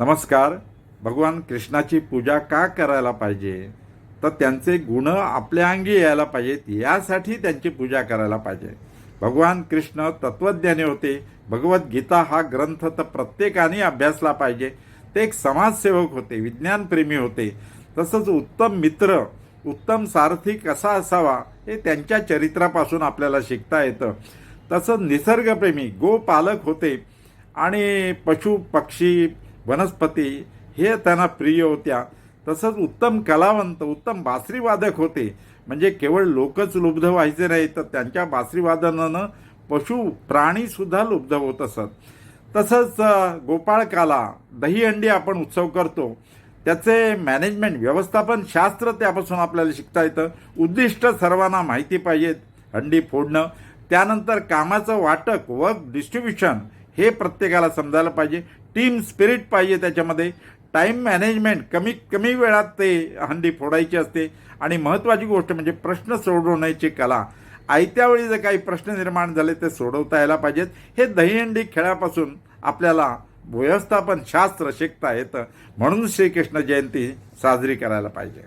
नमस्कार. भगवान कृष्णाची पूजा का करायला पाहिजे? तर त्यांचे गुण आपल्या अंगी यायला पाहिजेत. यासाठी त्यांची पूजा करायला पाहिजे. भगवान कृष्ण तत्वज्ञानी होते. भगवद्गीता हा ग्रंथ तर प्रत्येकाने अभ्यासला पाहिजे. ते एक समाजसेवक होते विज्ञानप्रेमी होते. तसंच उत्तम मित्र उत्तम सारथी कसा असावा हे त्यांच्या चरित्रापासून आपल्याला शिकता येतं. तसंच निसर्गप्रेमी गोपालक होते. आणि पशु पक्षी वनस्पती हे त्यांना प्रिय होत्या. तसंच उत्तम कलावंत उत्तम बासरीवादक होते. म्हणजे केवळ लोकच लुब्ध व्हायचे नाही तर त्यांच्या बासरीवादनानं पशु प्राणीसुद्धा लुब्ध होत असत. तसंच गोपाळकाला दहीहंडी आपण उत्सव करतो. त्याचे मॅनेजमेंट व्यवस्थापन शास्त्र त्यापासून आपल्याला शिकता येतं. उद्दिष्ट सर्वांना माहिती पाहिजेत. हंडी फोडणं त्यानंतर कामाचं वाटप वर्क डिस्ट्रीब्युशन हे प्रत्येकाला समजायला पाहिजे. टीम स्पिरिट पाहिजे त्याच्यामध्ये. टाईम मॅनेजमेंट कमी कमी वेळात ते हंडी फोडायची असते. आणि महत्त्वाची गोष्ट म्हणजे प्रश्न सोडवण्याची कला. आयत्या वेळी जर काही प्रश्न निर्माण झाले ते सोडवता यायला पाहिजेत. हे दहीहंडी खेळापासून आपल्याला व्यवस्थापन शास्त्र शिकता येतं. म्हणून श्रीकृष्ण जयंती साजरी करायला पाहिजे.